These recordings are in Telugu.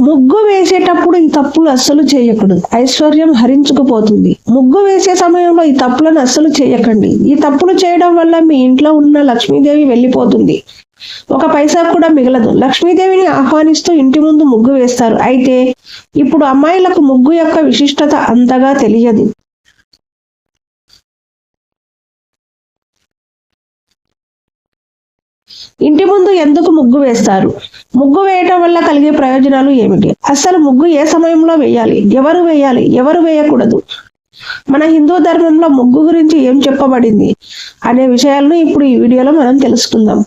ముగ్గు వేసేటప్పుడు ఈ తప్పులు అస్సలు చేయకూడదు. ఐశ్వర్యం హరించుకుపోతుంది. ముగ్గు వేసే సమయంలో ఈ తప్పులను అస్సలు చేయకండి. ఈ తప్పులు చేయడం వల్ల మీ ఇంట్లో ఉన్న లక్ష్మీదేవి వెళ్ళిపోతుంది. ఒక పైసా కూడా మిగలదు. లక్ష్మీదేవిని ఆహ్వానిస్తూ ఇంటి ముందు ముగ్గు వేస్తారు. అయితే ఇప్పుడు అమ్మాయిలకు ముగ్గు యొక్క విశిష్టత అంతగా తెలియదు. ఇంటి ముందు ఎందుకు ముగ్గు వేస్తారు? ముగ్గు వేయటం వల్ల కలిగే ప్రయోజనాలు ఏమిటి? అసలు ముగ్గు ఏ సమయంలో వేయాలి? ఎవరు వేయాలి? ఎవరు వేయకూడదు? మన హిందూ ధర్మంలో ముగ్గు గురించి ఏం చెప్పబడింది అనే విషయాలను ఇప్పుడు ఈ వీడియోలో మనం తెలుసుకుందాం.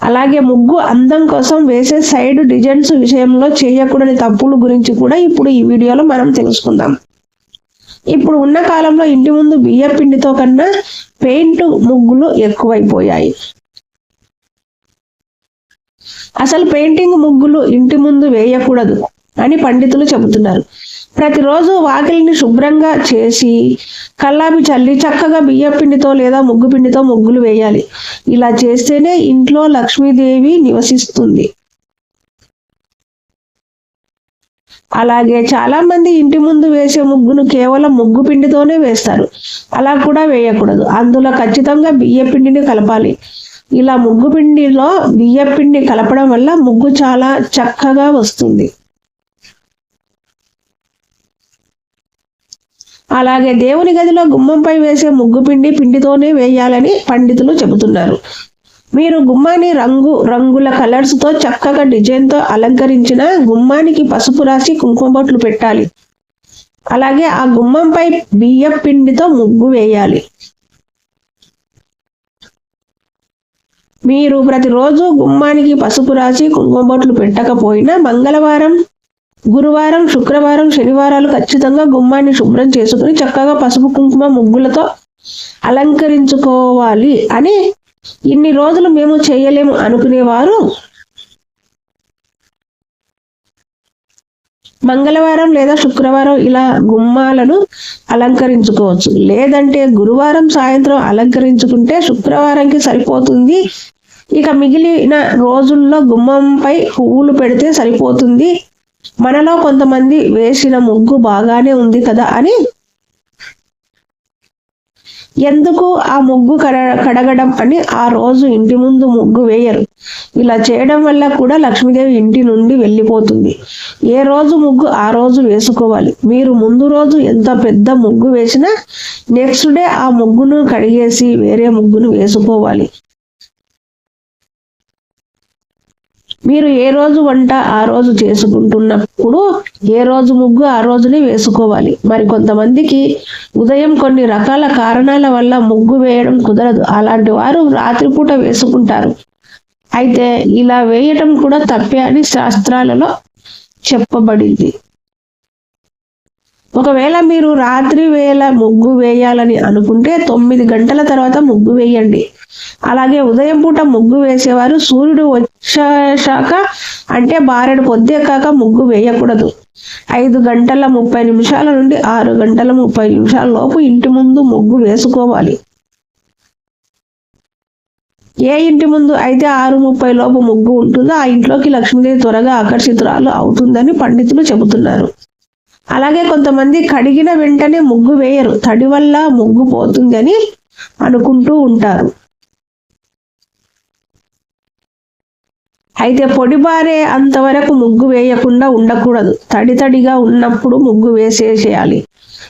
అలాగే ముగ్గు అందం కోసం వేసే సైడ్ డిజైన్స్ విషయంలో చేయకూడని తప్పుల గురించి కూడా ఇప్పుడు ఈ వీడియోలో మనం తెలుసుకుందాం. ఇప్పుడు ఉన్న కాలంలో ఇంటి ముందు బియ్య పిండితో కన్నా పెయింట్ ముగ్గులు ఎక్కువైపోయాయి. అసలు పెయింటింగ్ ముగ్గులు ఇంటి ముందు వేయకూడదు అని పండితులు చెబుతున్నారు. ప్రతిరోజు వాకిలిని శుభ్రంగా చేసి కల్లాపి చల్లి చక్కగా బియ్య పిండితో లేదా ముగ్గు పిండితో ముగ్గులు వేయాలి. ఇలా చేస్తేనే ఇంట్లో లక్ష్మీదేవి నివసిస్తుంది. అలాగే చాలా మంది ఇంటి ముందు వేసే ముగ్గును కేవలం ముగ్గు పిండితోనే వేస్తారు. అలా కూడా వేయకూడదు. అందులో ఖచ్చితంగా బియ్య పిండిని కలపాలి. ఇలా ముగ్గు పిండిలో బియ్య పిండి కలపడం వల్ల ముగ్గు చాలా చక్కగా వస్తుంది. అలాగే దేవుని గదిలో గుమ్మంపై వేసే ముగ్గు పిండి పిండితోనే వేయాలని పండితులు చెబుతున్నారు. మీరు గుమ్మాన్ని రంగు రంగుల కలర్స్తో చక్కగా డిజైన్తో అలంకరించిన గుమ్మానికి పసుపు రాసి కుంకుమ బొట్లు పెట్టాలి. అలాగే ఆ గుమ్మంపై బియ్యం పిండితో ముగ్గు వేయాలి. మీరు ప్రతిరోజు గుమ్మానికి పసుపు రాసి కుంకుమ బొట్లు పెట్టకపోయినా మంగళవారం గురువారం శుక్రవారం శనివారాలు ఖచ్చితంగా గుమ్మాన్ని శుభ్రం చేసుకుని చక్కగా పసుపు కుంకుమ ముగ్గులతో అలంకరించుకోవాలి అని ఇన్ని రోజులు మేము చేయలేము అనుకునేవారు. మంగళవారం లేదా శుక్రవారం ఇలా గుమ్మాలను అలంకరించుకోవచ్చు. లేదంటే గురువారం సాయంత్రం అలంకరించుకుంటే శుక్రవారంకి సరిపోతుంది. ఇక మిగిలిన రోజుల్లో గుమ్మంపై పువ్వులు పెడితే సరిపోతుంది. మనలో కొంతమంది వేసిన ముగ్గు బాగానే ఉంది కదా అని ఎందుకు ఆ ముగ్గు కడ కడగడం అని ఆ రోజు ఇంటి ముందు ముగ్గు వేయరు. ఇలా చేయడం వల్ల కూడా లక్ష్మీదేవి ఇంటి నుండి వెళ్ళిపోతుంది. ఏ రోజు ముగ్గు ఆ రోజు వేసుకోవాలి. మీరు ముందు రోజు ఎంత పెద్ద ముగ్గు వేసినా నెక్స్ట్ డే ఆ ముగ్గును కడిగేసి వేరే ముగ్గును వేసుకోవాలి. మీరు ఏ రోజు వంట ఆ రోజు చేసుకుంటున్నప్పుడు ఏ రోజు ముగ్గు ఆ రోజునే వేసుకోవాలి. మరి కొంతమందికి ఉదయం కొన్ని రకాల కారణాల వల్ల ముగ్గు వేయడం కుదరదు. అలాంటి వారు రాత్రిపూట వేసుకుంటారు. అయితే ఇలా వేయటం కూడా తప్పే అని శాస్త్రాలలో చెప్పబడింది. ఒకవేళ మీరు రాత్రి వేళ ముగ్గు వేయాలని అనుకుంటే తొమ్మిది గంటల తర్వాత ముగ్గు వేయండి. అలాగే ఉదయం పూట ముగ్గు వేసేవారు సూర్యుడు వచ్చాక అంటే బారెడు పొద్దెక్కాక ముగ్గు వేయకూడదు. ఐదు గంటల ముప్పై నిమిషాల నుండి ఆరు గంటల ముప్పై నిమిషాల లోపు ఇంటి ముందు ముగ్గు వేసుకోవాలి. ఏ ఇంటి ముందు అయితే ఆరు ముప్పై లోపు ముగ్గు ఉంటుందో ఆ ఇంట్లోకి లక్ష్మీదేవి త్వరగా ఆకర్షితురాలు అవుతుందని పండితులు చెబుతున్నారు. అలాగే కొంతమంది కడిగిన వెంటనే ముగ్గు వేయరు. తడి వల్ల ముగ్గు పోతుందని అనుకుంటూ ఉంటారు. అయితే పొడిబారే అంతవరకు ముగ్గు వేయకుండా ఉండకూడదు. తడి తడిగా ఉన్నప్పుడు ముగ్గు వేసేసేయాలి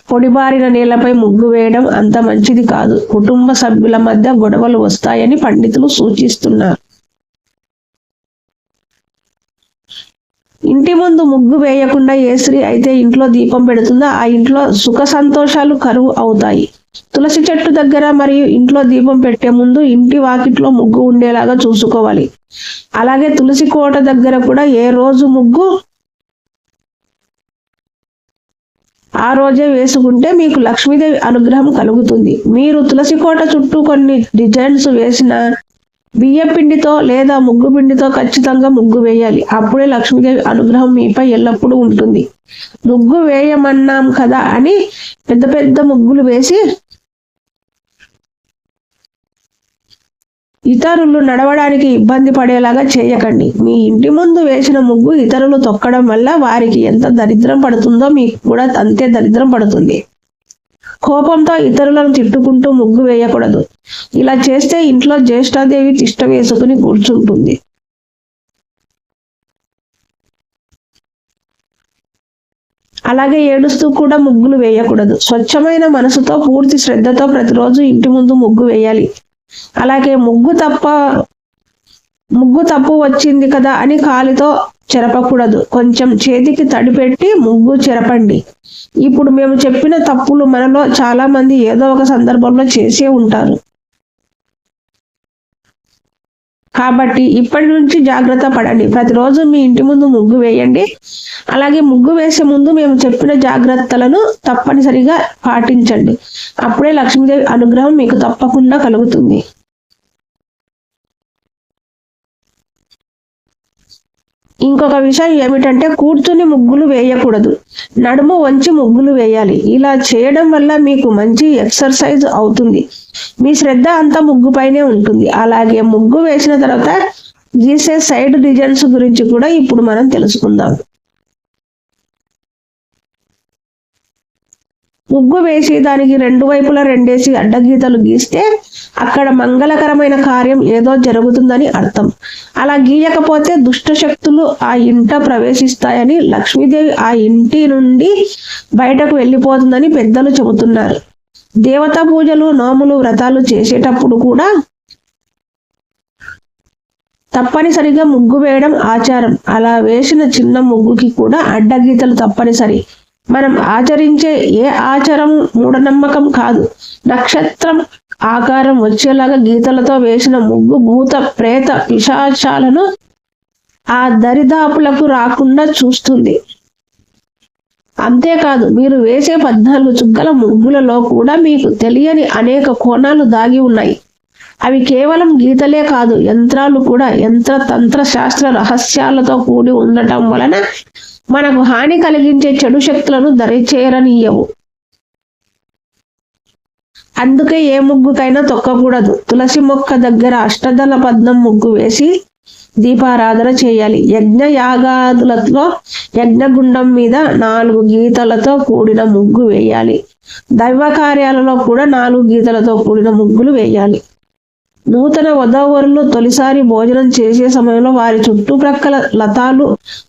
పొడిబారిన నేలపై ముగ్గు వేయడం అంత మంచిది కాదు. కుటుంబ సభ్యుల మధ్య గొడవలు వస్తాయని పండితులు సూచిస్తున్నారు. ఇంటి ముందు ముగ్గు వేయకుండా ఏ స్త్రీ అయితే ఇంట్లో దీపం పెడుతుందో ఆ ఇంట్లో సుఖ సంతోషాలు కరువు అవుతాయి. తులసి చెట్టు దగ్గర మరియు ఇంట్లో దీపం పెట్టే ముందు ఇంటి వాకిట్లో ముగ్గు ఉండేలాగా చూసుకోవాలి. అలాగే తులసి కోట దగ్గర కూడా ఏ రోజు ముగ్గు ఆ రోజే వేసుకుంటే మీకు లక్ష్మీదేవి అనుగ్రహం కలుగుతుంది. మీరు తులసి కోట చుట్టూ కొన్ని డిజైన్స్ వేసిన బియ్యపిండితో లేదా ముగ్గు పిండితో ఖచ్చితంగా ముగ్గు వేయాలి. అప్పుడే లక్ష్మీదేవి అనుగ్రహం మీపై ఎల్లప్పుడూ ఉంటుంది. ముగ్గు వేయమన్నాం కదా అని పెద్ద పెద్ద ముగ్గులు వేసి ఇతరులు నడవడానికి ఇబ్బంది పడేలాగా చేయకండి. మీ ఇంటి ముందు వేసిన ముగ్గు ఇతరులు తొక్కడం వల్ల వారికి ఎంత దరిద్రం పడుతుందో మీకు కూడా అంతే దరిద్రం పడుతుంది. కోపంతో ఇతరులను తిట్టుకుంటూ ముగ్గు వేయకూడదు. ఇలా చేస్తే ఇంట్లో జ్యేష్ఠాదేవి తిష్ట వేసుకుని కూర్చుంటుంది. అలాగే ఏడుస్తూ కూడా ముగ్గులు వేయకూడదు. స్వచ్ఛమైన మనసుతో పూర్తి శ్రద్ధతో ప్రతిరోజు ఇంటి ముందు ముగ్గు వేయాలి. అలాగే ముగ్గు తప్ప ముగ్గు తప్పు వచ్చింది కదా అని కాలితో చెరపకూడదు. కొంచెం చేతికి తడిపెట్టి ముగ్గు చెరపండి. ఇప్పుడు మేము చెప్పిన తప్పులు మనలో చాలా మంది ఏదో ఒక సందర్భంలో చేసే ఉంటారు. కాబట్టి ఇప్పటి నుంచి జాగ్రత్త పడండి. ప్రతిరోజు మీ ఇంటి ముందు ముగ్గు వేయండి. అలాగే ముగ్గు వేసే ముందు మేము చెప్పిన జాగ్రత్తలను తప్పనిసరిగా పాటించండి. అప్పుడే లక్ష్మీదేవి అనుగ్రహం మీకు తప్పకుండా కలుగుతుంది. ఇంకొక విషయం ఏమిటంటే కూర్చుని ముగ్గులు వేయకూడదు. నడుము వంచి ముగ్గులు వేయాలి. ఇలా చేయడం వల్ల మీకు మంచి ఎక్సర్సైజ్ అవుతుంది. మీ శ్రద్ధ అంతా ముగ్గు పైనే ఉంటుంది. అలాగే ముగ్గు వేసిన తర్వాత గీసే సైడ్ డిజైన్స్ గురించి కూడా ఇప్పుడు మనం తెలుసుకుందాం. ముగ్గు వేసి దానికి రెండు వైపులా రెండేసి అడ్డగీతలు గీస్తే అక్కడ మంగళకరమైన కార్యం ఏదో జరుగుతుందని అర్థం. అలా గీయకపోతే దుష్ట శక్తులు ఆ ఇంట ప్రవేశిస్తాయని లక్ష్మీదేవి ఆ ఇంటి నుండి బయటకు వెళ్ళిపోతుందని పెద్దలు చెబుతున్నారు. దేవతా పూజలు నోములు వ్రతాలు చేసేటప్పుడు కూడా తప్పనిసరిగా ముగ్గు వేయడం ఆచారం. అలా వేసిన చిన్న ముగ్గుకి కూడా అడ్డగీతలు తప్పనిసరి. మనం ఆచరించే ఏ ఆచారం మూఢనమ్మకం కాదు. నక్షత్రం ఆకారం వచ్చేలాగా గీతలతో వేసిన ముగ్గు భూత ప్రేత పిశాచాలను ఆ దరిదాపులకు రాకుండా చూస్తుంది. అంతేకాదు మీరు వేసే పద్నాలుగు చుక్కల ముగ్గులలో కూడా మీకు తెలియని అనేక కోణాలు దాగి ఉన్నాయి. అవి కేవలం గీతలే కాదు యంత్రాలు కూడా యంత్ర తంత్ర శాస్త్ర రహస్యాలతో కూడి ఉండటం వలన మనకు హాని కలిగించే చెడు శక్తులను దరిచేరనీయవు. అందుకే ఏ ముగ్గుకైనా తొక్కకూడదు. తులసి మొక్క దగ్గర అష్టదళ పద్మం ముగ్గు వేసి దీపారాధన చేయాలి. యజ్ఞ యాగాదులతో యజ్ఞగుండం మీద నాలుగు గీతలతో కూడిన ముగ్గు వేయాలి. దైవ కార్యాలలో కూడా నాలుగు గీతలతో కూడిన ముగ్గులు వేయాలి. నూతన వధవరులు తొలిసారి భోజనం చేసే సమయంలో వారి చుట్టుప్రక్కల లతాలు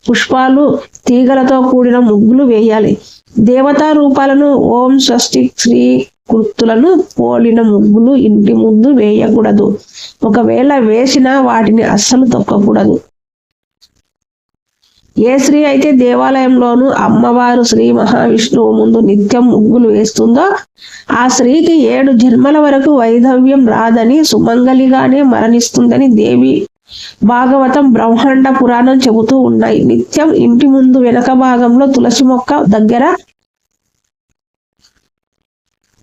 పుష్పాలు తీగలతో కూడిన ముగ్గులు వేయాలి. దేవతా రూపాలను ఓం షష్ఠి శ్రీ గుర్తులను పోలిన ముగ్గులు ఇంటి ముందు వేయకూడదు. ఒకవేళ వేసినా వాటిని అస్సలు తొక్కకూడదు. ఏ స్త్రీ అయితే దేవాలయంలోనూ అమ్మవారు శ్రీ మహావిష్ణువు ముందు నిత్యం ముగ్గులు వేస్తుందో ఆ స్త్రీకి ఏడు జన్మల వరకు వైధవ్యం రాదని సుమంగలిగానే మరణిస్తుందని దేవి భాగవతం బ్రహ్మాండ పురాణం చెబుతూ ఉన్నాయి. నిత్యం ఇంటి ముందు వెనక భాగంలో తులసి మొక్క దగ్గర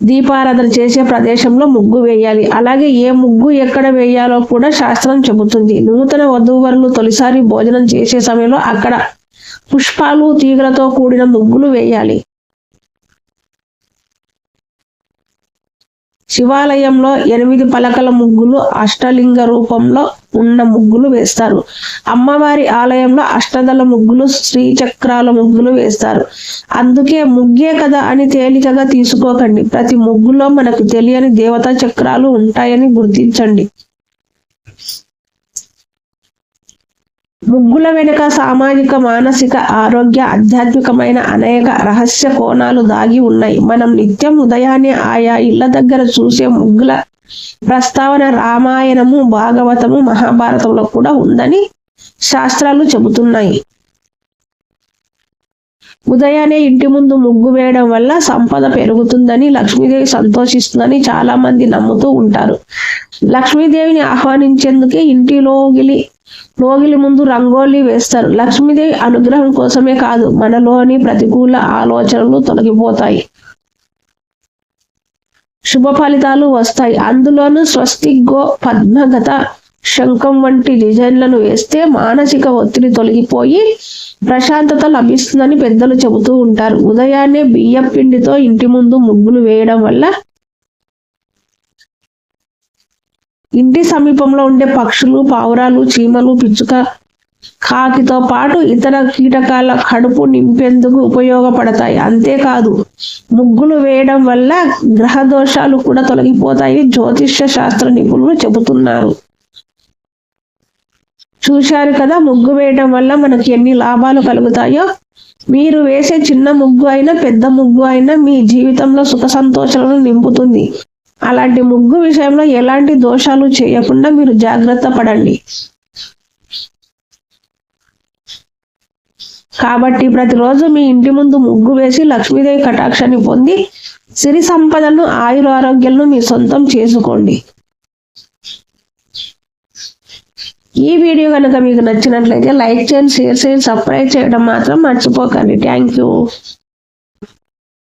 దీపారాధన చేసే ప్రదేశంలో ముగ్గు వేయాలి. అలాగే ఏ ముగ్గు ఎక్కడ వేయాలో కూడా శాస్త్రం చెబుతుంది. నూతన వధూవరులు తొలిసారి భోజనం చేసే సమయంలో అక్కడ పుష్పాలు తీగలతో కూడిన ముగ్గులు వేయాలి. శివాలయంలో ఎనిమిది పలకల ముగ్గులు అష్టలింగ రూపంలో ఉన్న ముగ్గులు వేస్తారు. అమ్మవారి ఆలయంలో అష్టదళ ముగ్గులు శ్రీచక్రాల ముగ్గులు వేస్తారు. అందుకే ముగ్గే కదా అని తేలికగా తీసుకోకండి. ప్రతి ముగ్గులో మనకు తెలియని దేవతా చక్రాలు ఉంటాయని గుర్తించండి. ముగ్గుల వెనుక సామాజిక మానసిక ఆరోగ్య ఆధ్యాత్మికమైన అనేక రహస్య కోణాలు దాగి ఉన్నాయి. మనం నిత్యం ఉదయాన్నే ఆయా ఇళ్ళ దగ్గర చూసే ముగ్గుల ప్రస్తావన రామాయణము భాగవతము మహాభారతంలో కూడా ఉందని శాస్త్రాలు చెబుతున్నాయి. ఉదయాన్నే ఇంటి ముందు ముగ్గు వేయడం వల్ల సంపద పెరుగుతుందని లక్ష్మీదేవి సంతోషిస్తుందని చాలా మంది నమ్ముతూ ఉంటారు. లక్ష్మీదేవిని ఆహ్వానించేందుకే ఇంటిలోగిలి లోగిలి ముందు రంగోలి వేస్తారు. లక్ష్మీదేవి అనుగ్రహం కోసమే కాదు మనలోని ప్రతికూల ఆలోచనలు తొలగిపోతాయి. శుభ ఫలితాలు వస్తాయి. అందులోనూ స్వస్తి గో పద్మగత శంఖం వంటి డిజైన్లను వేస్తే మానసిక ఒత్తిడి తొలగిపోయి ప్రశాంతత లభిస్తుందని పెద్దలు చెబుతూ ఉంటారు. ఉదయాన్నే బియ్యం పిండితో ఇంటి ముందు ముగ్గులు వేయడం వల్ల ఇంటి సమీపంలో ఉండే పక్షులు పావురాలు చీమలు పిచ్చుక కాకితో పాటు ఇతర కీటకాల కడుపు నింపేందుకు ఉపయోగపడతాయి. అంతేకాదు ముగ్గులు వేయడం వల్ల గ్రహ దోషాలు కూడా తొలగిపోతాయి జ్యోతిష్య శాస్త్ర నిపుణులు చెబుతున్నారు. చూశారు కదా ముగ్గు వేయడం వల్ల మనకి ఎన్ని లాభాలు కలుగుతాయో? మీరు వేసే చిన్న ముగ్గు అయినా పెద్ద ముగ్గు అయినా మీ జీవితంలో సుఖ సంతోషాలను నింపుతుంది. అలాంటి ముగ్గు విషయంలో ఎలాంటి దోషాలు చేయకుండా మీరు జాగ్రత్త పడండి. కాబట్టి ప్రతిరోజు మీ ఇంటి ముందు ముగ్గు వేసి లక్ష్మీదేవి కటాక్షాన్ని పొంది సిరి సంపదను ఆయుర ఆరోగ్యాలను మీ సొంతం చేసుకోండి. ఈ వీడియో కనుక మీకు నచ్చినట్లయితే లైక్ చేయండి షేర్ చేయండి సబ్స్క్రైబ్ చేయడం మాత్రం మర్చిపోకండి. Thank you.